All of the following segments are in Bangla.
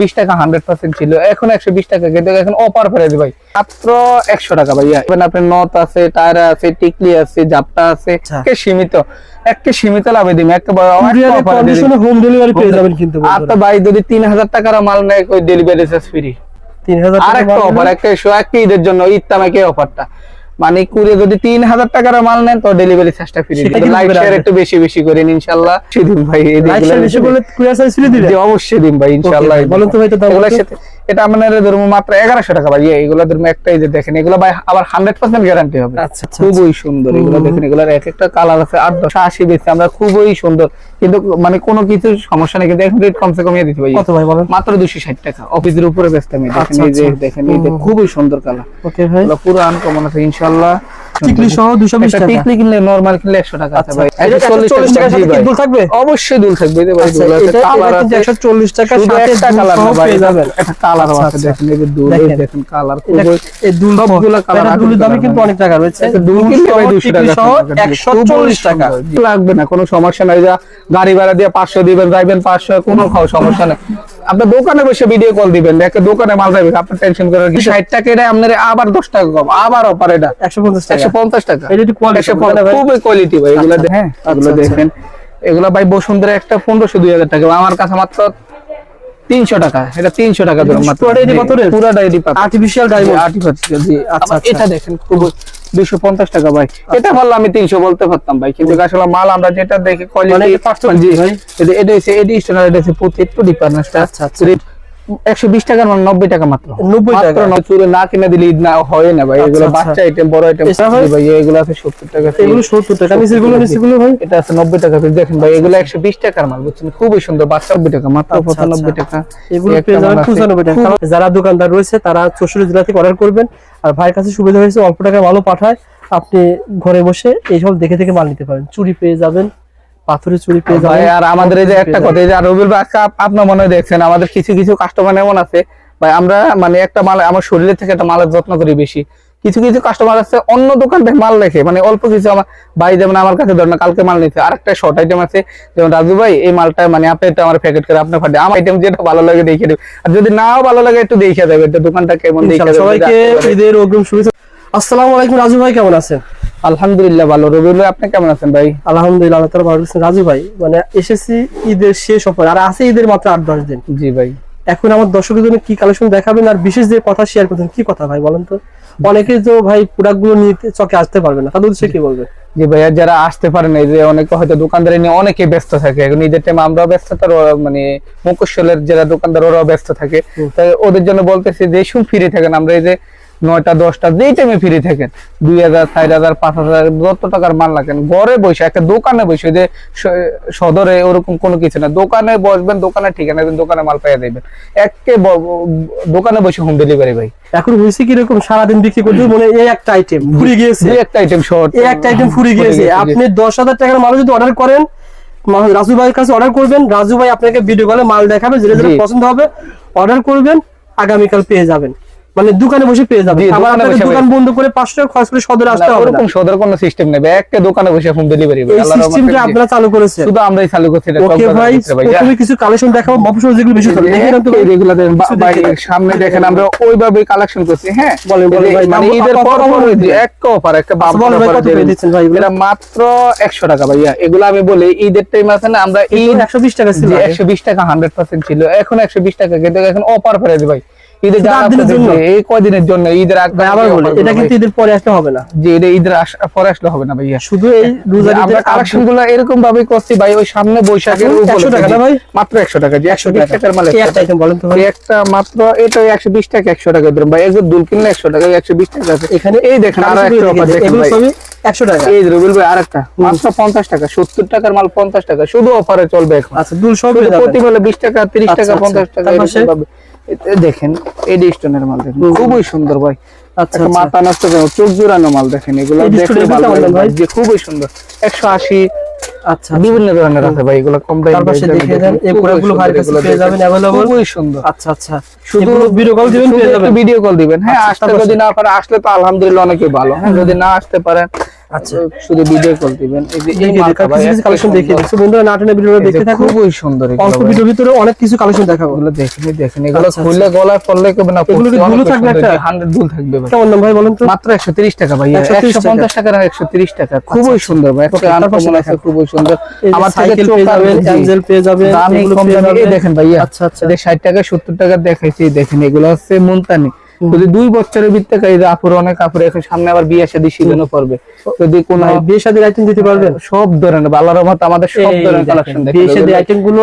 বিশ টাকা হান্ড্রেড পার্সেন্ট ছিল। এখন একশো বিশ টাকা কিন্তু এখন অফার করে ভাই। মাত্র একশো টাকা ভাইয়া এবার আপনার নথ আছে টায়ার আছে টিকলি আছে জাপটা আছে আচ্ছা। একে সীমিত। একে সীমিত লাভে একটা। কন্ডিশনে হোম ডেলিভারি পেয়ে যাবেন কিন্তু আর তো ভাই যদি তিন হাজার টাকার মাল নেয় ডেলিভারি চার্জ ফ্রি তিন হাজার আর একটা অফার একটা শো একটা ঈদের জন্য ঈদ তামাকে অফারটা মানে কুড়ে যদি তিন হাজার টাকার মাল নেন তো ডেলিভারি চার্জটা ফ্রি লাইক শেয়ার একটু বেশি বেশি করে ইনশাল্লাহ। সেদিন ভাই এই দিন অবশ্যই দিন ভাই ইনশাল্লাহ। বলুন তো ভাই তো দাম এটা আপনার ধরুন মাত্র এগারোশো টাকা ভাই। এগুলো ধরুন একটা এই যে দেখেন এগুলো ভাই আবার হান্ড্রেড পার্সেন্ট গ্যারান্টি হবে। আচ্ছা, আচ্ছা, খুবই সুন্দর। এগুলো দেখেন এগুলোর এক একটা কালার আছে আট দশ আশি বেশি আমরা খুবই সুন্দর। কিন্তু মানে কোনো কিছু সমস্যা নেই কিন্তু এখন রেট কমসে কমিয়ে দিতে ভাই। কত ভাই বলেন? মাত্র দুশো ষাট টাকা। অফিসের উপরে ব্যস্ত আমি। দেখেন আচ্ছা, এই যে আচ্ছা। দেখেন এই যে খুবই সুন্দর কালার ওকে ভাই। পুরো আনকমন আছে ইনশাল্লাহ টিকলি সহ 220 টাকা। টিকলি কিনলে নরমাল কিনলে একশো টাকা আছে আচ্ছা ভাই 140 টাকার জি সাথে কি দুল থাকবে? অবশ্যই দুল থাকবে এই ভাই আচ্ছা, দুল আছে, এটা- এটা কালার আছে। 140 টাকার শুধু সাথে একটা কালার না ভাই যাবেন। একটা কালার আচ্ছা, আছে আচ্ছা। দেখেন এই দুল দেখেন। কালার এই দুল সবগুলা এটা আছে, দুলের কিন্তু অনেক টাকা রয়েছে। দুল কিনলে ভাই 200 টাকা সহ লাগবে। 140 টাকা। লাগবে না কোনো সমস্যা নাই যা গাড়ি ভাড়া দিয়ে পাঁচশো দিবেন যাইবেন পাঁচশো কোনো খাও সমস্যা নেই। আপনার দোকানে বসে ভিডিও কল দিবেন একটা দোকানে মাল যাবে আপনার টেনশন করার কি ষাট টাকা এটা আপনার আবার দশ টাকা কম আবার অফার এটা। 150 টাকা। একশো পঞ্চাশ টাকা। এটা না খুবই কোয়ালিটি ভাই এগুলো আচ্ছা, হ্যাঁ। আচ্ছা, এগুলো আচ্ছা। দেখেন। এগুলো ভাই বসুন্ধরা একটা পনেরোশো দুই হাজার টাকা। আমার কাছে মাত্র তিনশো টাকা এটা তিনশো টাকা আর্টিফিশিয়াল ডায়মন্ড আর্টিফিশিয়াল জি আচ্ছা, আচ্ছা আচ্ছা। এটা দেখেন খুব দুশো পঞ্চাশ টাকা ভাই এটা ভালো আমি তিনশো বলতে পারতাম ভাই কিন্তু আসলে মাল আমরা যেটা দেখি কোয়ালিটি এটা 500 জি ভাই? এটা এটা হচ্ছে এডি স্টোনার এটা হচ্ছে প্রতি একটু ডিফারেন্সটা আচ্ছা, আচ্ছা। একশো বিশ টাকার নব্বই টাকা মাত্র? 90 টাকা। মাত্র না কিনে দিলে ঈদ না হয় না ভাই। এগুলো। বাচ্চা আইটেম বড় আইটেম ভাই? ভাই। এগুলো আছে সত্তর টাকা এগুলো 70 টাকা। নিচেগুলো নিচেগুলো ভাই। এটা আছে নব্বই টাকা দেখেন ভাই এগুলো একশো বিশ টাকার মাল বুঝছেন? খুবই সুন্দর। বাচ্চা নব্বই টাকা মাত্র আচ্ছা, পঁচানব্বই আচ্ছা। টাকা। এগুলো এই একটা পেয়ে যাবেন মাল আছে। 95 টাকা। যারা দোকানদার রয়েছে তারা চৌষট্টি জেলা থেকে অর্ডার করবেন। আর ভাইয়ের কাছে সুবিধা হয়েছে অল্প টাকায় ভালো পাঠায়। আপনি ঘরে বসে এইসব দেখে দেখে মাল নিতে পারেন। চুরি পেয়ে যাবেন। পাথরের চুরি পেয়ে যাবেন। আর আমাদের এই যে একটা কথা এই যে আর রবিউল ভাই আপনার মনে দেখছেন আমাদের কিছু কিছু কাস্টমার এমন আছে ভাই আমরা মানে একটা মাল আমার শরীরের থেকে একটা মালের যত্ন করি বেশি। কিছু কিছু কাস্টমার আছে অন্য দোকান থেকে মাল রেখে মানে অল্প কিছু আমার ভাই যেমন আমার কাছে ধরেন কালকে মাল নিচ্ছে আরেকটা শর্ট আইটেম আছে যেমন রাজু ভাই এই মালটা মানে আপনি এটা আমার প্যাকেট করে আপনার ফাটে আমার আইটেম যেটা ভালো লাগে দেখে দেবে আর যদি নাও ভালো লাগে একটু দেখে দেবে এটা দোকানটা কেমন দেখে। সবাইকে ঈদের অগ্রিম শুভেচ্ছা। আসসালামু আলাইকুম রাজু ভাই কেমন আছেন? আলহামদুলিল্লাহ ভালো। রবিউল আপনি কেমন আছেন ভাই? আলহামদুলিল্লাহ আল্লাহ ভালো আছেন রাজু ভাই মানে এসেছি ঈদের শেষ অফার আর আছে ঈদের মাত্র আট দশ দিন। জি ভাই। এখন আমার দর্শকের জন্য কি কালেকশন দেখাবেন আর বিশেষ যে কথা শেয়ার করতেন কি কথা ভাই বলেন তো? অনেকে তো ভাই প্রোডাক্টগুলো নিয়ে চকে আসতে পারবে না। তাদের উদ্দেশ্যে কি বলবে? জি ভাইয়া যারা আসতে পারে না এই যে অনেকে হয়তো দোকানদারি নিয়ে অনেকে ব্যস্ত থাকে। এখন ঈদের টাইম আমরাও ব্যস্ত তার মানে মুখোশলের যারা দোকানদার ওরাও ব্যস্ত থাকে। তাই ওদের জন্য বলতেছি যে সব ফ্রি থাকেন। আমরা এই যে নয়টা দশটা যেই টাইমে ফ্রি থাকেন দুই হাজার চার হাজার পাঁচ হাজার যত টাকার মাল লাগেন ঘরে বসে একটা দোকানে বসে যে সদরে ওরকম কোনো কিছু না দোকানে বসবেন দোকানে ঠিকানা দোকানে মাল পাইয়া দেবেন একে দোকানে বসে হোম ডেলিভারি ভাই। এখন হয়েছে কীরকম? সারাদিন বিক্রি করতে মানে এই একটা আইটেম ফুরি গিয়েছে। একটা আইটেম শর্ট এই একটা আইটেম ফুরি গিয়েছে। আপনি দশ হাজার টাকার মাল যদি অর্ডার করেন রাজু ভাইয়ের কাছে অর্ডার করবেন রাজু ভাই আপনাকে ভিডিও কলে মাল দেখাবে যেটা যেটা পছন্দ হবে অর্ডার করবেন আগামীকাল পেয়ে যাবেন। মানে দোকানে বসে পেয়ে যাবেন। জি, আবার আপনাকে দোকান বন্ধ করে পাঁচশো টাকা খরচ করে সদরে আসতে হবে না। ওরকম সদর কোনো সিস্টেম নেই। একে দোকানে বসে হোম ডেলিভারি এই সিস্টেমটা আপনারা চালু করেছেন। শুধু আমরাই চালু করছি এটা ওকে ভাই। প্রথমে কিছু কালেকশন দেখাবো মফসল যেগুলো বেশি চলে দেখেন তো দেখেন, বা- ভাই, সামনে দেখেন আমরা ওইভাবে কালেকশন করছি হ্যাঁ? বলেন, বলেন ভাই, মানে ঈদের পর পর এক অফার একটা আচ্ছা, ভাই, অফার কত করে দিচ্ছেন ভাই এটা মাত্র একশো টাকা ভাইয়া। এগুলো আমি বলি ঈদের টাইম আছে না আমরা ঈদ একশো বিশ টাকা ছিল আগে। একশো বিশ টাকা হান্ড্রেড পার্সেন্ট ছিল। এখন একশো বিশ টাকা কিন্তু এখন অফার করে দিই ভাই। ঈদের শুধু যা আট দিনের জন্য? এই কয়দিনের জন্য ঈদের আবার বলি এটা কিন্তু ঈদের পরে আসলে হবে না। যে এটা ঈদের পরে আসলে হবে না ভাইয়া। শুধু এই রোজার আমরা কালেকশনগুলো এরকম ভাবে করছি ভাই ওই সামনে বৈশাখের 100 টাকা না ভাই? মাত্র টাকা যে একশো বিশ টাকার মাল একটা item বলেন তো ভাই। একটা মাত্র এটা একশো বিশ টাকা একশো টাকা ধরুন ভাই একজন দুল কিনলে একশো টাকা একশো বিশ টাকা আছে। এখানে এই দেখেন আরও একটা অফার দেখেন, ভাই। টাকা। এই যে রবিউল ভাই আরেকটা। মাত্র পঞ্চাশ টাকা সত্তর টাকার মাল পঞ্চাশ টাকা শুধু অফারে চলবে এখন। আচ্ছা দুল সব। প্রতি মালে বিশ টাকা তিরিশ আচ্ছা, টাকা আচ্ছা। পঞ্চাশ টাকা দেখেন এডি স্টোনের মাল দেখেন খুবই সুন্দর ভাই। আচ্ছা আচ্ছা। মাথা নষ্ট করে চোখ জোড়ানো মাল দেখেন এগুলো স্টোনের ভালো ভাই? যে খুবই সুন্দর। একশো আশি আচ্ছা বিভিন্ন ধরনের আছে ভাই এগুলো কম দামে তার পাশে দেখিয়ে দেন এই প্রোডাক্টগুলো ভাইয়ের কাছে পেয়ে যাবেন অ্যাভেলেবল খুবই সুন্দর। আচ্ছা আচ্ছা। শুধু ভিডিও কল দিবেন পেয়ে যাবেন। ভিডিও কল দিবেন। হ্যাঁ আচ্ছা, আসতে যদি না পারে আসলে তো আলহামদুলিল্লাহ অনেকই ভালো। হ্যাঁ যদি না আসতে পারেন আচ্ছা। শুধু ভিডিও কল দিবেন। এই যে এই দেখে মালটা দেখা ভাই কিছু এত কালেকশন দেখিয়ে দিচ্ছি বন্ধুরা নাটনে ভিডিও দেখতে থাকুন। খুবই সুন্দর অল্প ভিডিওর ভিতরে অনেক কিছু কালেকশন দেখাবো। এগুলো দেখেন দেখেন এগুলো খুললে গলায় পড়লে কেমন না এগুলো কি থাকবে একটা? হান্ড্রেড দুল থাকবে ভাই। কেমন দাম ভাই বলেন তো? মাত্র একশো তিরিশ টাকা ভাই 130 টাকা। না একশো টাকা। খুবই সুন্দর ভাই একটা আনকমন আছে খুবই সুন্দর। আমার থেকে চোখ। অ্যাঞ্জেল পেয়ে যাবেন দামি কম দামি। দেখেন ভাইয়া। আচ্ছা আচ্ছা। এদের ষাট টাকা সত্তর টাকা দেখাইছি দেখেন এগুলো হচ্ছে মুলতানি। যদি দুই বছরের ভিত্তিতে এই আপুর অনেক কাপড় এখন সামনে আবার বিয়ে শাদী সিজনও পড়বে যদি কোন বিয়ে শাদীর আইটেম দিতে পারবেন? সব ধরনের বালার মত আমাদের সব এই ধরনের কালেকশন বিয়ে শাদীর আইটেমগুলো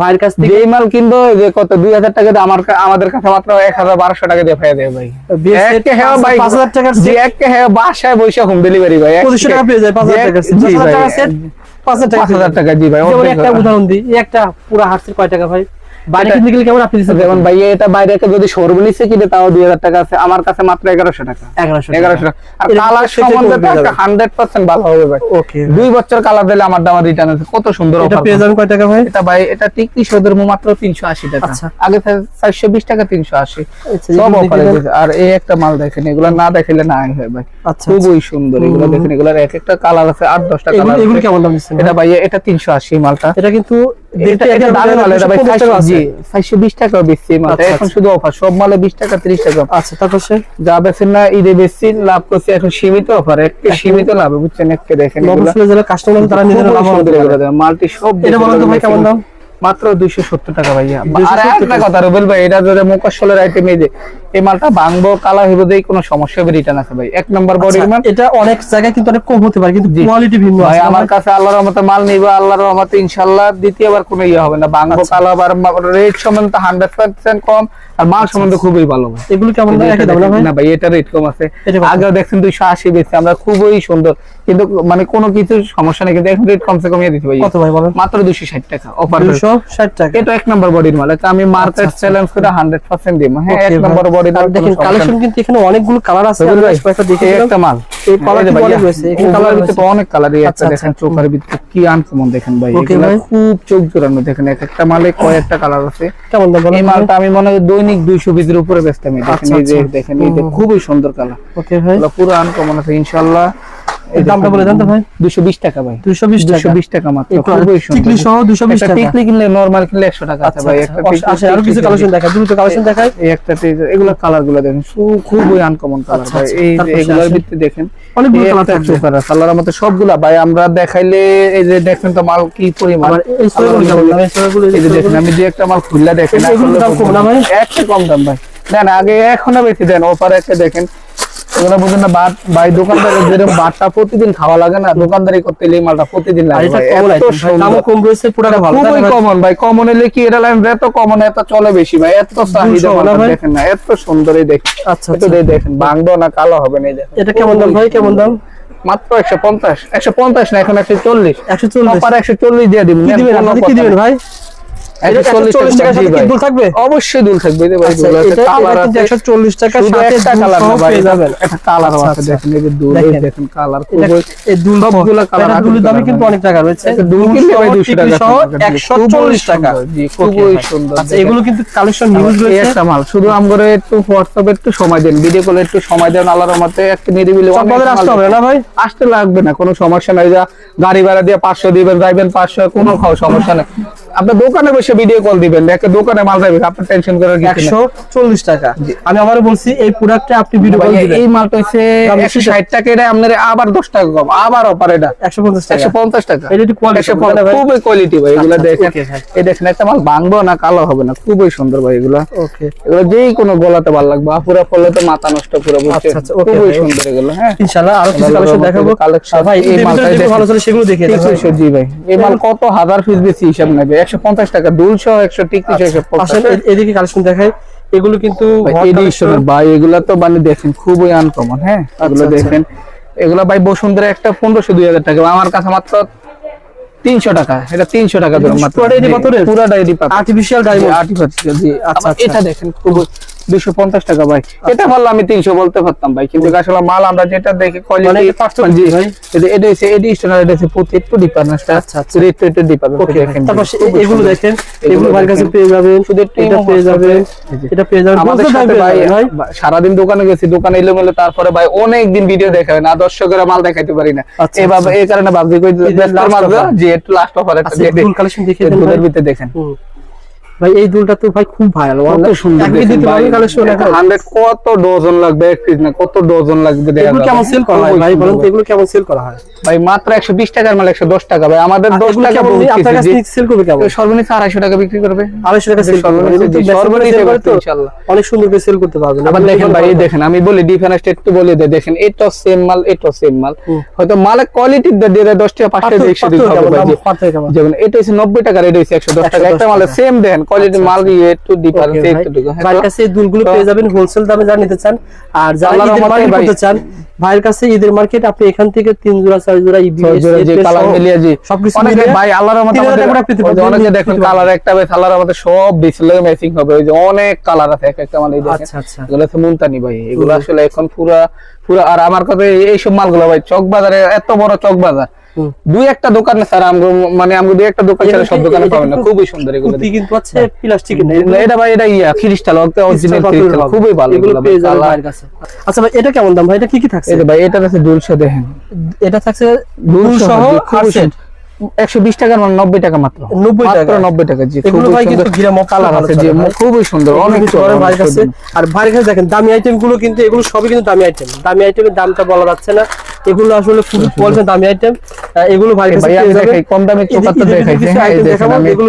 ভাইয়ের কাছ থেকে যেই মাল কিনবো যে কত দুই হাজার টাকা দিয়ে আমার আমাদের কাছে মাত্র এক হাজার বারোশো টাকা দিয়ে পাইয়া দেয় ভাই। বিয়ে সেট একে হ্যাঁ ভাই পাঁচ হাজার টাকার যে সেট একে হ্যাঁ বাসায় বসে হোম ডেলিভারি ভাই পঁচিশশো টাকা পেয়ে যায় পাঁচ হাজার যে- সেট জি দশ ভাই, সেট পাঁচ হাজার টাকা পাঁচ হাজার টাকা জি ভাই একটা উদাহরণ দিই একটা পুরো হাটসের কয় টাকা ভাই? বাইরে এটা- কিনতে গেলে কেমন আপনি দিচ্ছেন? যেমন ভাই এটা বাইরে যদি শোরুম নিচ্ছে কিনে তাও দুই হাজার টাকা আছে। আমার কাছে মাত্র এগারোশো টাকা। এগারোশো এগারোশো টাকা। আর এরকম কালার সম্বন্ধে পেয়ে যাবেন। হান্ড্রেড ভালো হবে ভাই। ওকে দুই বছর কালার দিলে আমার দাম রিটার্ন আছে। কত সুন্দর এটা পেয়ে যাবেন কয় টাকা ভাই? এটা ভাই এটা মাত্র টাকা। আচ্ছা। আগে চারশো বিশ টাকা তিনশো আশি। আচ্ছা, সব অফারে। আর এই একটা মাল দেখেন এগুলো না দেখাইলে না হয় ভাই। আচ্ছা খুবই সুন্দর। এগুলো দেখেন এগুলোর এক একটা কালার আছে আট দশটা এগুলো কালার এগুলো কেমন দাম এটা ভাই এটা মালটা। এটা কিন্তু টাকা আচ্ছা, এখন শুধু অফার সব মালে বিশ টাকা তিরিশ টাকা। আচ্ছা তারপর যা না ঈদে লাভ করছে এখন সীমিত অফার একটা সীমিত লাভ বুঝছেন একটা দেখেন কাস্টমার তারা নিজেরা। মাল্টি সব এটা বলেন তো ভাই কেমন দাম? মাত্র দুইশো সত্তর টাকা ভাইয়া। আর একটা কথা রুবেল ভাই এটা যদি মুকাশলের আইটেম এই যে এই মালটা ভাঙবো কালা হইব কোনো সমস্যা হবে রিটার্ন আছে ভাই। এক নম্বর বডির আচ্ছা, মাল। এটা অনেক জায়গায় কিন্তু অনেক কম হতে পারে কিন্তু কোয়ালিটি ভিন্ন ভাই আমার কাছে আল্লাহর রহমতে মাল নিব আল্লাহর রহমতে ইনশাআল্লাহ দ্বিতীয়বার কোনো ইয়ে হবে না। ভাঙবো আচ্ছা। কালা বার রেট সম্বন্ধে হান্ড্রেড পার্সেন্ট কম। আর মাল সম্বন্ধে খুবই ভালো ভাই। এগুলো কেমন দাম একই দাম না ভাই এটা রেট কম আছে। আগেও দেখছেন দুইশো আশি বেশি আমরা খুবই সুন্দর। কিন্তু মানে কোনো কিছু সমস্যা নেই কিন্তু এখন রেট কমসে কমিয়ে দিতে ভাই। কত ভাই বলেন? মাত্র দুইশো ষাট টাকা অফার দুশো ষাট টাকা। এটা এক নম্বর বডির মাল এটা আমি মার্কেট আচ্ছা। চ্যালেঞ্জ করে হান্ড্রেড পার্সেন্ট দিব। হ্যাঁ এক। নম্বর বডির আর দেখেন কালেকশন কিন্তু এখানে অনেকগুলো কালার আছে আমি ভাই দেখে একটা মাল। এই colour এই অনেক রয়েছে, ওগুলোর ভিতরে অনেক কালারই আছে দেখেন আচ্ছা। চোখের ভিতরে কি আনকমন দেখেন ভাই। এগুলো খুব চোখ জোড়ানো দেখেন এক একটা মালে কয়েকটা কালার আছে। কেমন দাম এই মালটা আমি মনে হয় দৈনিক দুইশো পিসের উপরে বেচতাম। এই দেখেন আচ্ছা, এই যে আচ্ছা। দেখেন এই যে খুবই সুন্দর কালার ওকে ভাই। পুরো আনকমন আছে ইনশাআল্লাহ। দামটা বলে দেন তো ভাই। দুশো বিশ টাকা ভাই। দুশো বিশ দুশো টাকা বিশ টাকা মাত্র টিকলি সহ দুশো বিশ একটা টাকা। টিকলি কিনলে নরমাল কিনলে একশো টাকা আছে আচ্ছা ভাই আচ্ছা। একটা আরও কিছু কালেকশন দেখা দ্রুত কালেকশন দেখায় এই একটা টিকলি- এগুলো কালার দেখেন খুবই আনকমন কালার আচ্ছা, ভাই। আচ্ছা। এই এগুলোর। ভিত্তি দেখেন। অনেকগুলো কালার আছে, আল্লাহর মতো সবগুলা ভাই আমরা দেখাইলে এই যে দেখেন তো মাল কি পরিমাণ। এই যে দেখেন আমি যে একটা মাল খুললা দেখেন এগুলোর দাম কম না ভাই? একটা কম দাম ভাই। না না আগে এখনও বেশি দেন অফার একটা দেখেন। এগুলো বুঝেন না বাট ভাই দোকানদার যেরকম বাটটা প্রতিদিন খাওয়া লাগে না দোকানদারি করতে এই মালটা প্রতিদিন লাগে। দামও কম রয়েছে ভালো খুবই কমন ভাই কমন এলে কি এটা লাইন এত কমন এত চলে বেশি ভাই এত চাহিদা? দেখেন না এত সুন্দর এই দেখেন। আচ্ছা একটু আচ্ছা। দেখেন ভাঙবো না কালো হবে না দেখেন। এটা কেমন দাম ভাই কেমন দাম? মাত্র একশো পঞ্চাশ একশো পঞ্চাশ না এখন একশো চল্লিশ। একশো চল্লিশ। একশো চল্লিশ দিয়ে কি দিবেন? ভাই? অবশ্যই দুল থাকবে এই যে ভাই দুল আছে, এটা- কালার এটা কিন্তু আছে। 140 টাকার শুধু সাথে একটা দুল কালার সহ না ভাই, পেয়ে এটা- যাবেন। এটা কালারও আছে। দেখেন, এই যে দুল, এই দেখেন। দেখেন কালার এটা খুবই এই দুল সবগুলো কালার এটা আছে দুলের দামই কালার কিন্তু ভাই। অনেক টাকা রয়েছে একটা দুল কিনলে ভাই 200 টাকা সহ টাকা দিয়ে। 140 টাকা খুবই সুন্দর, জি, Okay খুবই ভাই। সুন্দর দেখেন। এগুলো কিন্তু কালেকশন নিউজ এই রয়েছে একটা মাল শুধু আমরা একটু হোয়াটসঅ্যাপে একটু সময় দেন ভিডিও কলে একটু সময় দেন আল্লাহর রহমতে একটু নিরিবিলি আসতে হবে না ভাই আসতে লাগবে না কোনো সমস্যা নাই যা গাড়ি ভাড়া দিয়ে পাঁচশো দিবেন যাইবেন পাঁচশো কোনো খাওয়া সমস্যা নেই আপনার দোকানে বসে ভিডিও কল দিবেন একটা দোকানে মাল যাবে আপনার টেনশন করার কিছু টাকা। আমি আবারও বলছি এই প্রোডাক্টটা আপনি ভিডিও কল দিবেন। এই মালটা হচ্ছে দাম একশো বেশি ষাট টাকা এটা আপনার আবার দশ টাকা কম আবার অফার এটা। একশো পঞ্চাশ টাকা। একশো পঞ্চাশ টাকা। এটা একটু ভাই। খুবই কোয়ালিটি ভাই এগুলো আচ্ছা, দেখেন। এই দেখেন একটা মাল ভাঙবো না কালো হবে না খুবই সুন্দর ভাই এগুলো। ওকে এগুলো যেই কোনো গলাতে ভালো লাগবে আপুরা পড়লে তো মাথা নষ্ট পুরো বুঝছে আচ্ছা, আচ্ছা, খুবই সুন্দর এগুলো হ্যাঁ। ইনশাআল্লাহ আরও কিছু কালেকশন দেখাবো। আর ভাই এই মালটা। ভালো সেগুলো দেখিয়ে ভাই। জি ভাই। এই মাল কত হাজার পিস বেশি হিসাব নেবে? একশো পঞ্চাশ টাকা একশো এদিকে কালেকশন এগুলো কিন্তু। ভাই এগুলা তো মানে দেখেন খুবই আনকমন হ্যাঁ? এগুলো আচ্ছা। দেখেন। এগুলা ভাই বসুন্ধরা একটা পনেরোশো দুই হাজার টাকা। আমার কাছে মাত্র তিনশো টাকা। এটা তিনশো টাকা পাথরের? পাথর। আর্টিফিশিয়াল ডায়মন্ড আর্টিফিশিয়াল জি আচ্ছা, আচ্ছা আচ্ছা। এটা দেখেন খুব দুশো পঞ্চাশ টাকা ভাই। এটা বললে আমি তিনশো বলতে পারতাম ভাই কিন্তু আসলে মাল আমরা যেটা দেখি মানে এটা হচ্ছে এডি এটা হচ্ছে প্রতি একটু ডিপার্টমেন্টটা আচ্ছা, আচ্ছা। রেট একটু ডিপার্টমেন্ট তারপর এগুলো দেখেন। এগুলো ভাইয়ের কাছে পেয়ে যাবেন। শুধু এটা পেয়ে যাবেন। এটা পেয়ে যাবেন। আমাদের সাথে ভাই ভাই। সারাদিন দোকানে গেছি দোকানে এলো এলোমেলো তারপরে ভাই অনেক দিন ভিডিও দেখাবে না দর্শকেরা মাল দেখাইতে পারি না। আচ্ছা, এভাবে এই কারণে ভাবছি কই যে মাল যে একটু লাস্ট অফার একটা আচ্ছা দিয়ে ফুল কালেকশন ভিতরে দেখেন। হুম। ভাই এই দুলটা তো ভাই খুব ভালো সুন্দর কালেকশন কত ডজন লাগবে পিস না কত ডজন লাগবে দেখা এগুলো কেমন সেল করা হয় ভাই বলেন তো এগুলো কেমন সেল করা হয়? ভাই মাত্র একশো বিশ টাকার মাল একশো দশ টাকা। ভাই আমাদের আর দশ এগুলো টাকা কেমন? বহুত আপনার কাছে সেল করবে কেমন? সর্বনিম্ন আড়াইশো টাকা বিক্রি করবে। আড়াইশো টাকা সেল করবে। সর্বনিম্ন, এগুলো তো জি, বেচা সর্বনিম্ন sell করে তো ইনশাআল্লাহ। অনেক সুন্দর করে সেল করতে পারবেন। আবার দেখেন ভাই এই দেখেন আমি বলি একটু বলে দেয় দেখেন এটা সেম মাল এটা সেম মাল। হয়তো মালের কোয়ালিটি দিয়ে দেয় দশ টাকা পাঁচ টাকা পার্থক্য- একশো দিতে হবে কেমন? ভাই, জি। দাম পার্থক্য কেমন? যেমন এটা হচ্ছে নব্বই টাকার এটা একশো দশ টাকা। 110 একটা মালের সেম দেন কোয়ালিটি আচ্ছা, মাল একটু ডিফারেন্স একটু হ্যাঁ, ভাইয়ের কাছে দুলগুলো পেয়ে যাবেন হোলসেল দামে যা নিতে চান আর যারা ঈদের মার্কেট করতে চান ভাইয়ের কাছে ঈদের মার্কেট আপনি এখান থেকে তিন জোড়া চার জোড়া কালার মিলিয়ে জি সবকিছু অনেকে মিলিয়ে ভাই আল্লাহর রহমতে আমাদের- অনেকে দেখুন কালার একটা বেশ আল্লাহর আমাদের সব ডিসপ্লে ম্যাচিং হবে ওই যে অনেক কালার আছে এক একটা মাল এই দেখেন। আচ্ছা আচ্ছা। এগুলো হচ্ছে মুলতানি ভাই এগুলো আসলে এখন পুরা পুরা আর আমার কথা এই- এইসব মালগুলো ভাই চক বাজারে এত বড় চক বাজার। দুই একটা দোকানে স্যার আমগো মানে আমগো দুই একটা দোকান ছাড়া সব দোকানে পাবেন না খুবই সুন্দর এগুলো কুর্তি কিন্তু আছে প্লাস্টিক দেখেন। এটা ভাই এটা ইয়া ক্রিস্টাল অরিজিনাল ক্রিস্টাল খুবই ভালো এগুলো পেয়ে যাবেন ভাইয়ের কাছে। আচ্ছা ভাই এটা কেমন দাম ভাই? এটা কি কি থাকছে? যে ভাই এটা আছে দুলশো দেখেন। এটা থাকছে দুল দুল সহ আর সেট একশো বিশ টাকার মাল নব্বই টাকা মাত্র। 90 টাকা। মাত্র নব্বই টাকা জি এগুলো খুবই ভাই কিন্তু সুন্দর ঘিরা কালার আছে জি ভাই। খুবই সুন্দর অনেক চলে ভাইয়ের কাছে। আর ভাইয়ের কাছে দেখেন দামি আইটেমগুলো কিন্তু এগুলো সবই কিন্তু দামি আইটেম দামি আইটেমের দামটা বলা যাচ্ছে না। এগুলো আসলে খুবই বলছে দামি আইটেম এগুলো ভাই দেখাই কম দামে দেখাইছি? এই দেখেন আমি একটু।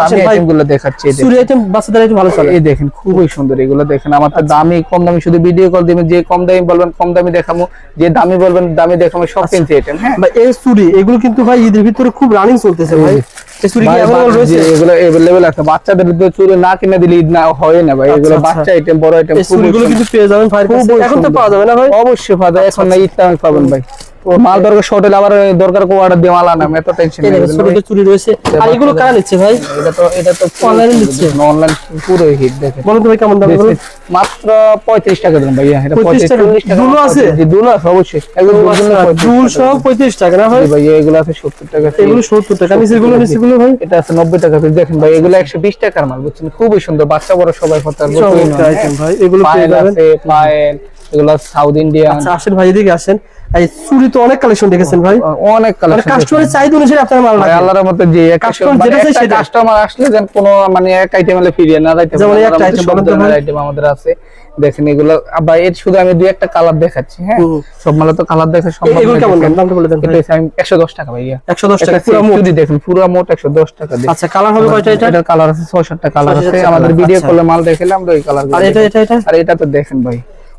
দামি আইটেমগুলো দেখাচ্ছি এই আইটেম বাচ্চাদের ভালো চলে। এই দেখেন খুবই সুন্দর এগুলো দেখেন আমার তো দামি কম দামি শুধু ভিডিও কল দিবেন যে কম দামি বলবেন কম দামি দেখাবো যে দামি বলবেন দামি দেখাবো সব আইটেম হ্যাঁ। ভাই এই চুরি এগুলো কিন্তু ভাই ঈদের ভিতরে খুব রানিং চলতেছে ভাই। বাচ্চাদের চুরি না কিনে দিলে ঈদ না হয় না ভাই। এগুলো আচ্ছা, বাচ্চা আইটেম বড় আইটেম কিন্তু পেয়ে যাবেন এখন তো পাওয়া যাবে না ভাই? অবশ্যই পাওয়া যায় এখন না ঈদ পাবেন ভাই ও মাল দরকার শর্ট হলে আবার দরকার কো অর্ডার দিয়ে মাল আনাম এত টেনশন ছোট চুরি রয়েছে। আর এগুলো কারা নিচ্ছে ভাই? এটা তো এটা তো এ নিচ্ছে? অনলাইন পুরো হিট দেখেন। বলুন তো ভাই কেমন দাম এগুলো? মাত্র পঁয়ত্রিশ টাকা দিন ভাইয়া। এটা 35 টাকা? দুলো আছে? জি দুলো আছে অবশ্যই। এগুলো দুল আচ্ছা, পঁয়ত্রিশ টাকা। না ভাই? ভাইয়া এগুলো আছে সত্তর টাকা এগুলো সত্তর টাকা। নিচেগুলো নিচেগুলো ভাই? এটা আছে নব্বই টাকা পিস দেখেন ভাই এগুলো একশো বিশ টাকার মাল বুঝছেন? খুবই সুন্দর। বাচ্চা বড় সবাই কথা ভাই, এগুলো পেয়ে যাবেন। পায়েল। এগুলো সাউথ ইন্ডিয়ান আচ্ছা আসেন ভাই এদিকে আসেন। এই চুরি তো অনেক কালেকশন দেখেছেন ভাই। অনেক মানে কালেকশন কাস্টমারের চাহিদা অনুসারে আপনার মাল রাখেন। আল্লাহর মতো যে Customer যেটা চাই কাস্টমার আসলে যেন কোনো মানে এক আইটেম হলে ফিরিয়ে না যাইতে যেমন একটা আল্লাহর item মতো সব বলেন তো আইটেম আমাদের আছে। দেখেন এগুলো ভাই এর শুধু আমি দুই একটা কালার দেখাচ্ছি হ্যাঁ? সব মালে তো কালার দেখা সম্ভব এগুলো কেমন দাম? দামটা বলে দেন এটা আমি একশো দশ টাকা ভাইয়া। একশো দশ একটা টাকা পুরো মোট। চুড়ি দেখেন পুরো মোট একশো দশ টাকা আচ্ছা কালার হবে কয়টা এটা? এটার কালার আছে ছয় সাতটা কালার আছে। আমাদের ভিডিও আচ্ছা। করলে মাল দেখালে আমরা ওই কালার আর এটা এটা এটা? আর এটা তো দেখেন ভাই।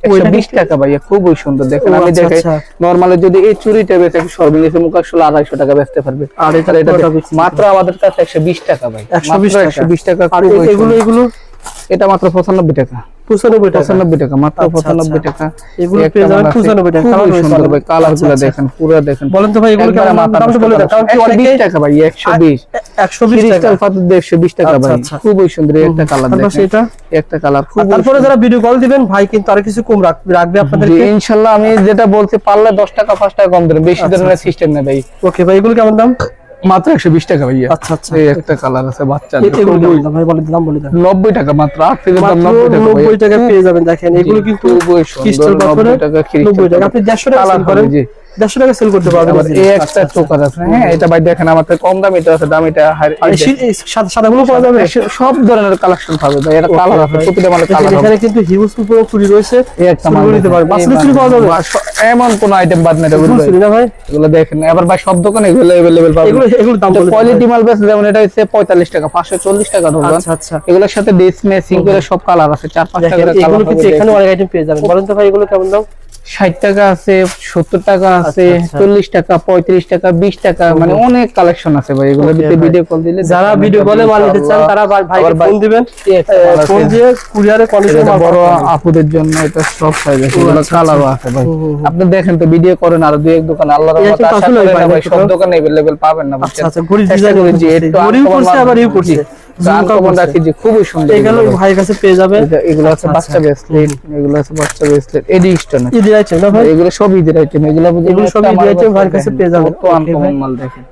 ও, এটা একশো বিশ টাকা ভাইয়া খুবই সুন্দর। দেখেন আমি আচ্ছা, দেখে আচ্ছা। যদি এই চুরিটা বেচে সর্বনিম্ন মুখ আসলে আড়াইশো টাকা বেচতে পারবে। আর এটা মাত্র আমাদের কাছে একশো বিশ টাকা ভাই 120 টাকা। এগুলো এগুলো? এটা মাত্র পঁচানব্বই টাকা। পঁচানব্বই টাকা? পঁচানব্বই টাকা মাত্র আচ্ছা, পঁচানব্বই আচ্ছা। টাকা। এগুলো পেয়ে যাবেন 95 টাকা। খুবই কালার সুন্দর ভাই কালারগুলো আচ্ছা, আচ্ছা। দেখেন পুরো দেখেন। বলেন তো ভাই এগুলো কেমন? দাম মাথা বলে দেন কারণ কি 120 টাকা ভাই একশো বিশ। একশো বিশ টাকা। ক্রিস্টাল পাথর দিয়ে একশো বিশ টাকা আচ্ছা, ভাই। খুবই সুন্দর একটা কালার দেখেন। সেটা? একটা কালার খুব তারপরে যারা ভিডিও কল দিবেন ভাই কিন্তু আরও কিছু কম রাখ- রাখবে আপনাদেরকে। ইনশাল্লাহ আমি যেটা বলতে পারলে দশ টাকা পাঁচ টাকা কম দেবেন বেশি ধরনের সিস্টেম ভাই। ওকে ভাই এগুলো কেমন দাম? মাত্র একশো বিশ টাকা ভাইয়া। আচ্ছা আচ্ছা। এই একটা কালার আছে বাচ্চা নব্বই টাকা মাত্র আট থেকে নব্বই টাকা পেয়ে যাবেন দেখেন। এগুলো কিন্তু খুবই সুন্দর, ক্রিস্টাল পাথরের 90 টাকা নব্বই টাকা। আপনি দেড়শো টাকা করেন। দেড়শো টাকা সেল করতে পারবেন আবার easily। এই আচ্ছা, একটা আচ্ছা। চোকার আছে হ্যাঁ এটা ভাই দেখেন আমার তো কম দাম এটা আছে দাম এটা হাই- আর এই এই শি- এই সাদা সাদাগুলো পাওয়া যাবে দেখেন, সব ধরনের কালেকশন পাবে ভাই এটা কালার আছে ভাই। প্রতিটা মানে দেখেন, কালার এখানে কিন্তু হিউজ উপরে চুরি রয়েছে এই একটা চুরি মাল করে নিতে দেখেন। পারবেন এই বাচ্চাদের মাল চুরি পাওয়া যাবে বা স- এমন কোন আইটেম বাদ নেই ফুল চুরি না ভাই এগুলো দেখেন এবার ভাই সব দোকানে এগুলো अवेलेबल পাবেন এগুলো এগুলো দাম বলে দেন কোয়ালিটি ভাই। মাল বেশ যেমন এটা হচ্ছে পঁয়তাল্লিশ টাকা পাঁচশো চল্লিশ টাকা ধরবেন আচ্ছা আচ্ছা এগুলোর সাথে ডেস মেসিং করে সব কালার আছে চার পাঁচ দেখেন টাকা এগুলো কালার কিন্তু এখানে অনেক আইটেম পেয়ে যাবেন বলেন তো ভাই এগুলো কেমন দাম ষাট টাকা আছে সত্তর টাকা আছে আচ্ছা, আচ্ছা। চল্লিশ টাকা পঁয়ত্রিশ টাকা বিশ টাকা মানে অনেক কালেকশন আছে ভাই এগুলো Okay, দিতে ভাই। ভিডিও কল দিলে যারা দেখবেন ভিডিও কলে মাল নিতে চান তারা ভাই ভাইকে আবার ভাই- ফোন দিবেন এই একটা মাল আছে। ফোন দিয়ে কুরিয়ারে কন্ডিশন এটা মাল বড় পাঠাবেন। আপুদের জন্য এটা সব সাইজ আছে ও, এগুলো আচ্ছা, কালারও আছে ভাই হুম, হুম, হুম। আপনি দেখেন তো ভিডিও করেন আর দুই এক দোকান আল্লাহর এই রহমতে একটা আশা আসলে করেন না ভাই ভাই সব কোথাও- দোকানে अवेलेबल পাবেন না আচ্ছা বুঝছেন আচ্ছা গরিব চেষ্টা ডিজাইন করি যে করছে একটু গরিব uncommon করছে মাল- আবার ইউ জি। করছে খুবই সুন্দর এগুলো। ভাইয়ের কাছে পেয়ে যাবে। এগুলো আছে আচ্ছা, বাচ্চা ব্রেসলেট এগুলো আছে বাচ্চা ব্রেসলেট এডি স্টোন ঈদের আইটেম এগুলো সব ঈদের আইটেম এগুলো এগুলো সব ঈদের আইটেম ভাইয়ের কাছে পেয়ে যাবে তো আনকমন মাল দেখেন.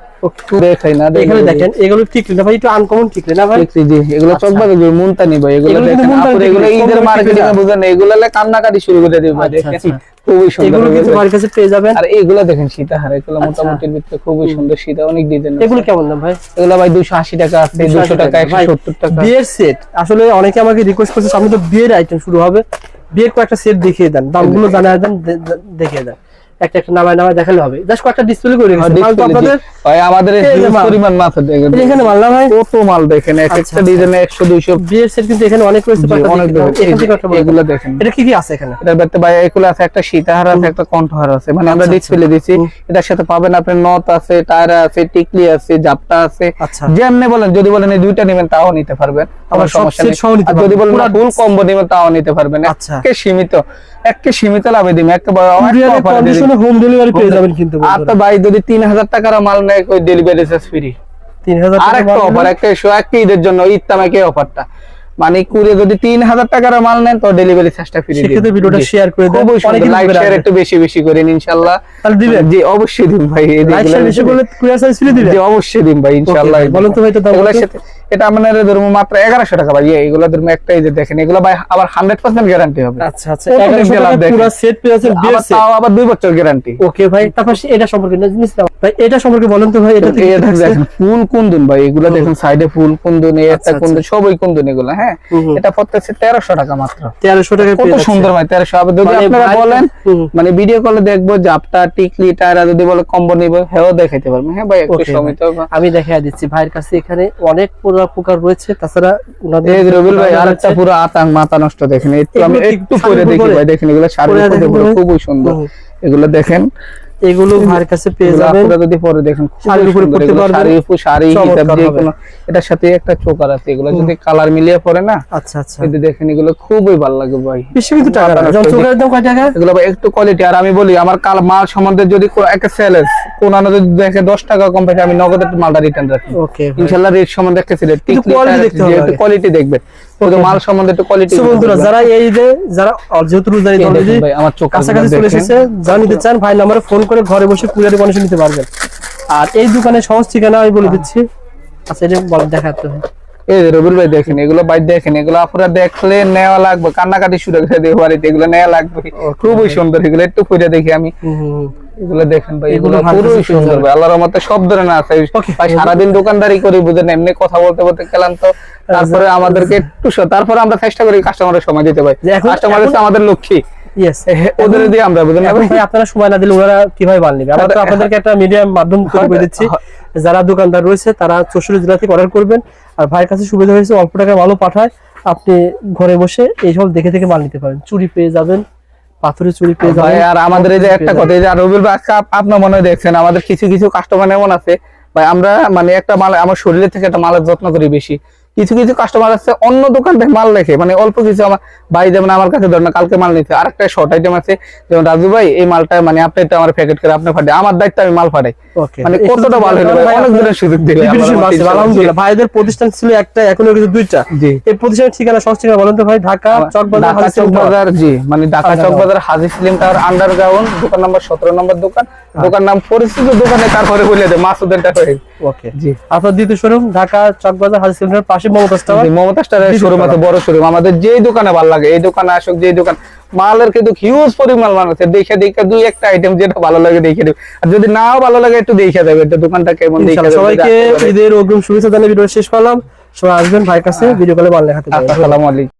দেখাই না এখানে দেখেন এগুলো না ভাই একটু আনকমন না ভাই? এগুলো আচ্ছা। চকবাজ এগুলো মুনতানি ভাই এগুলো এগুলো দেখেন এগুলো ঈদের মার্কেটিং এ বুঝেন এগুলো কান্নাকাটি শুরু করে দিবে ভাই আচ্ছা, দেখেন আচ্ছা। খুবই সুন্দর এগুলো কিন্তু এগুলো। কাছে পেয়ে যাবেন। আর এগুলো দেখেন সীতাহার এগুলো। মোটামুটি ভিতরে খুবই সুন্দর সীতা অনেক ডিজাইন এগুলো কেমন দাম ভাই? এগুলো ভাই দুশো আশি টাকা আছে 280 টাকা বিয়ের সেট আসলে অনেকে আমাকে রিকোয়েস্ট করছে সামনে তো বিয়ের আইটেম শুরু হবে। বিয়ের কয়েকটা সেট দেখিয়ে দেন দামগুলো জানায় দেন দেখিয়ে দেন। একটা একটা নামায় নামায় দেখালে হবে। জাস্ট কয়েকটা ডিসপ্লে করে তো আপনাদের ভাই আমাদের। পরিমাণ মাছ এখানে মাল না ভাই? কত মাল দেখেন এক আচ্ছা, একটা আচ্ছা। ডিজাইনে একশো দুইশো। বিয়ের সেট কিন্তু এখানে অনেক রয়েছে অনেক এগুলো দেখেন। এটা কি কি আছে এখানে? ব্যাপারে ভাই এগুলো আছে একটা সীতাহার আছে একটা কণ্ঠহার আছে। মানে আমরা আচ্ছা, ডিসপ্লে দিচ্ছি এটার সাথে পাবেন আপনার নথ আছে টায়ার আছে টিকলি আছে জাপটা আছে। আচ্ছা। যেমনি বলেন যদি বলেন এই দুইটা নেবেন তাও নিতে পারবেন। আমার সমস্যা নেই। যদি বলেন ফুল কম্বো নেবেন তাও নিতে পারবেন। আচ্ছা। সীমিত। একে সীমিত লাভে দিবেন একেবারে হোম ডেলিভারি পেয়ে যাবেন কিন্তু আর তো ভাই যদি তিন হাজার টাকার মাল নেয় ডেলিভারি চার্জ ফ্রি আর একটা অফার একটা শো একটা ঈদের জন্য ঈদ তামাকে অফারটা মানে কুড়িয়ে যদি তিন হাজার টাকার মাল নেন তো ডেলিভারি চার্জটা ফ্রি সেক্ষেত্রে ভিডিওটা শেয়ার করে দেন অনেক লাইক শেয়ার একটু বেশি বেশি করেন ইনশাআল্লাহ তাহলে দিবেন। জি অবশ্যই দিন ভাই এই লাইক শেয়ার বেশি করলে কুরিয়ার সার্ভিস ফ্রি দিবেন? জি অবশ্যই দিন ভাই ইনশাআল্লাহ ভাই, বলেন তো ভাই, এটা দাম এটা আপনার ধরুন মাত্র এগারোশো টাকা ভাই। এগুলো ধরুন একটা এই যে দেখেন এগুলো ভাই আবার হান্ড্রেড পার্সেন্ট গ্যারান্টি হবে। আচ্ছা আচ্ছা আবার তাও আবার দুই বছর গ্যারান্টি ওকে ভাই তারপর এটা সম্পর্কে ভাই এটা সম্পর্কে বলেন তো ভাই এটা দেখেন ফুল কুন্দুন ভাই এগুলো দেখেন সাইডে ফুল কুন্দুন এই একটা আচ্ছা, কুন্দুন সবই কুন্দুন এগুলো হ্যাঁ। এটা পড়তেছে তেরোশো টাকা মাত্র। তেরোশো টাকা কত সুন্দর ভাই তেরোশো। আবার যদি মানে আপনারা বলেন মানে ভিডিও কলে দেখব জাপটা টিকলি টায়রা যদি বলে কম্বো নিবো হ্যাঁ দেখাইতে পারবেন হ্যাঁ ভাই একটু তো। আমি দেখা দিচ্ছি ভাইয়ের কাছে এখানে অনেক পুরো রয়েছে। তাছাড়া ওনাদের এই রবিল ভাই আরেকটা পুরো আতাং মাথা নষ্ট দেখেন। একটু আমি একটু পরে দেখি ভাই দেখেন এগুলো শাড়ির পরে উপরে দেখেন পুরো ভাই? খুবই সুন্দর। এগুলো দেখেন। এগুলো ভাইয়ের কাছে পেয়ে যাবেন। আপনারা যদি পরে দেখেন শাড়ির উপরে সুন্দর। পারবেন। শাড়ি উপর শাড়ি চমৎকার হিজাব কোনো এটার সাথে একটা চোকার আছে। এগুলো যদি কালার মিলিয়ে পরে না আচ্ছা আচ্ছা। এই যে দেখেন এগুলো খুবই ভালো লাগে ভাই। বেশি কিন্তু টাকা না। যেমন দাম কয় টাকা? এগুলো ভাই একটু কোয়ালিটি আর আমি বলি আমার কাল মাল সম্বন্ধে যদি একটা সেলেস কোন যদি দেখে দশ টাকা কম পাইছে আমি নগদ মালটা রিটার্ন রাখি। ইনশাল্লাহ রেট সম্বন্ধে একটা আগে। কোয়ালিটি দেখবেন মাল সম্বন্ধে একটু কোয়ালিটি বন্ধুরা যারা এই যে যারা যেহেতু রোজারি আমার চোখ কাছাকাছি চলে এসেছে যারা নিতে চান ভাই নাম্বারে ফোন করে ঘরে বসে কুরিয়ারে মানুষ নিতে পারবেন। আর এই দোকানে সহজ ঠিকানা আমি বলে দিচ্ছি। আচ্ছা এটা বল দেখাতে হবে এই রবির ভাই দেখেন এগুলো ভাই দেখেন এগুলো আপনারা দেখলে নেওয়া লাগবে। কান্নাকাটি শুরু করে দিয়ে বাড়িতে এগুলো নেওয়া লাগবে। খুবই সুন্দর এগুলো একটু দেখি আমি। হুম, হুম, হুম। এগুলো দেখেন ভাই এগুলো এগুলো ভালো পুরোই কিছু সুন্দর। ভাই আল্লাহর রহমতে সব ধরনের আছে। ভাই সারাদিন দোকানদারি করি বুঝেন এমনি কথা বলতে বলতে গেলাম তো। তারপরে আমাদেরকে একটু তারপরে আমরা চেষ্টা করি কাস্টমারের সময় দিতে ভাই। কাস্টমার হচ্ছে আমাদের লক্ষ্মী। ওদের দিয়ে আমরা আপনারা সময় না দিলে ওনারা কীভাবে মাল নেবে? আমরা তো হ্যাঁ, আপনাদেরকে একটা মিডিয়াম মাধ্যম করে দিচ্ছি। যারা দোকানদার রয়েছে তারা চৌষট্টি জেলা থেকে অর্ডার করবেন। আর ভাইয়ের কাছে সুবিধা হয়েছে অল্প টাকা মালও পাঠায়। আপনি ঘরে বসে এইসব দেখে দেখে মাল নিতে পারেন। চুরি পেয়ে যাবেন পাথরের চুরি পেয়ে যাবেন আর আমাদের এই যে একটা কথা এই যে ভাই আপনার মনে হয় দেখছেন আমাদের কিছু কিছু কাস্টমার এমন আছে। ভাই আমরা মানে একটা মাল আমার শরীরের থেকে একটা মালের যত্ন করি বেশি। কিছু কিছু কাস্টমার আছে অন্য দোকান থেকে মাল রেখে মানে অল্প কিছু আমার ভাই যেমন আমার কাছে ধরেন কালকে মাল নিতে আর একটা শর্ট আইটেম আছে যেমন রাজু ভাই এই মালটা মানে আপনি এটা আমার প্যাকেট করে আপনি ফাটে আমার দায়িত্ব আমি মাল ফাটাই। মানে কতটা ভালো হলো অনেক দিনের সুযোগ দিলে আলহামদুলিল্লাহ। ভাইদের প্রতিষ্ঠান ছিল একটা এখনও কিন্তু দুইটা। এই প্রতিষ্ঠানের ঠিকানা সহজ ঠিকানা বলেন তো ভাই ঢাকা চকবাজার ঢাকা হাজি চক বাজার জি মানে ঢাকা চকবাজার Underground। বাজার হাজি ফিল্ম টাওয়ার আন্ডারগ্রাউন্ড দোকান নাম্বার সতেরো নম্বর দোকান। দোকান নাম পরিচিত দোকানে তারপরে বলে দেয় মাসুদের টাকা ওকে জি। আপনার দ্বিতীয় শোরুম ঢাকা চকবাজার হাজি সেন্টার পাশে শোরুম বড় শোরুম আমাদের দোকানে ভালো লাগে এই দোকানে আসুক যে দোকান মালের কিন্তু হিউজ পরিমাণ মাল আছে। দেখে দেখে দুই একটা আইটেম যেটা ভালো লাগে দেখে দেবে। আর যদি নাও ভালো লাগে একটু দেখে যাবে এটা দোকানটা কেমন দেখে সবাইকে ঈদের অগ্রিম শুভেচ্ছা জানিয়ে ভিডিও শেষ করলাম। সবাই আসবেন ভাই কাছে ভিডিও কলে মাল দেখাতে পারবেন আসসালামু আলাইকুম।